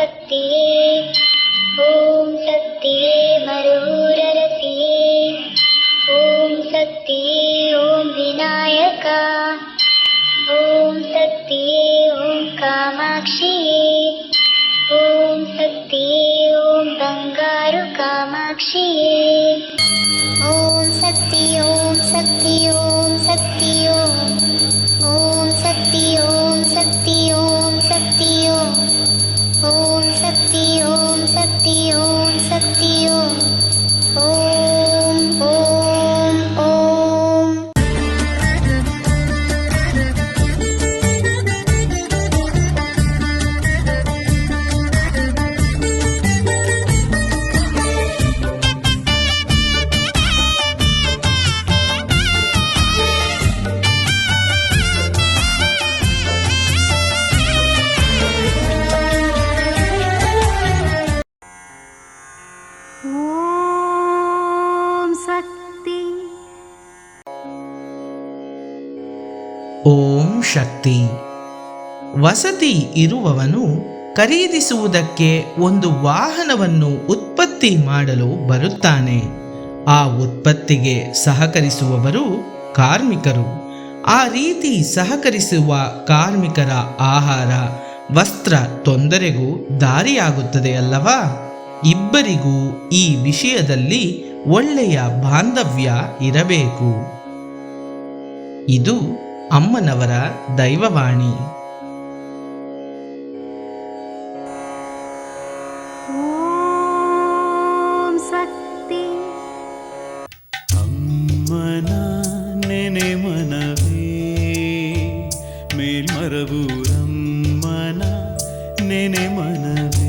सत्ये। मरुरति ॐ सत्य ॐ विनायका। ॐ सत्य ॐ कामाक्षिये ॐ सत्य ॐ बङ्गारु बङ्गारुकामाक्षी ಓಂ ಶಕ್ತಿ. ಓಂ ಶಕ್ತಿ. ವಸತಿ ಇರುವವನು ಖರೀದಿಸುವುದಕ್ಕೆ ಒಂದು ವಾಹನವನ್ನು ಉತ್ಪತ್ತಿ ಮಾಡಲು ಬರುತ್ತಾನೆ. ಆ ಉತ್ಪತ್ತಿಗೆ ಸಹಕರಿಸುವವರು ಕಾರ್ಮಿಕರು. ಆ ರೀತಿ ಸಹಕರಿಸುವ ಕಾರ್ಮಿಕರ ಆಹಾರ, ವಸ್ತ್ರ ತೊಂದರೆಗೂ ದಾರಿಯಾಗುತ್ತದೆ ಅಲ್ಲವಾ? ಇಬ್ಬರಿಗೂ ಈ ವಿಷಯದಲ್ಲಿ ಒಳ್ಳೆಯ ಬಾಂಧವ್ಯ ಇರಬೇಕು. ಇದು ಅಮ್ಮನವರ ದೈವವಾಣಿ. ಓಂ ಶಕ್ತಿ. ಅಮ್ಮನ ನೆನೆ ಮನವೇ.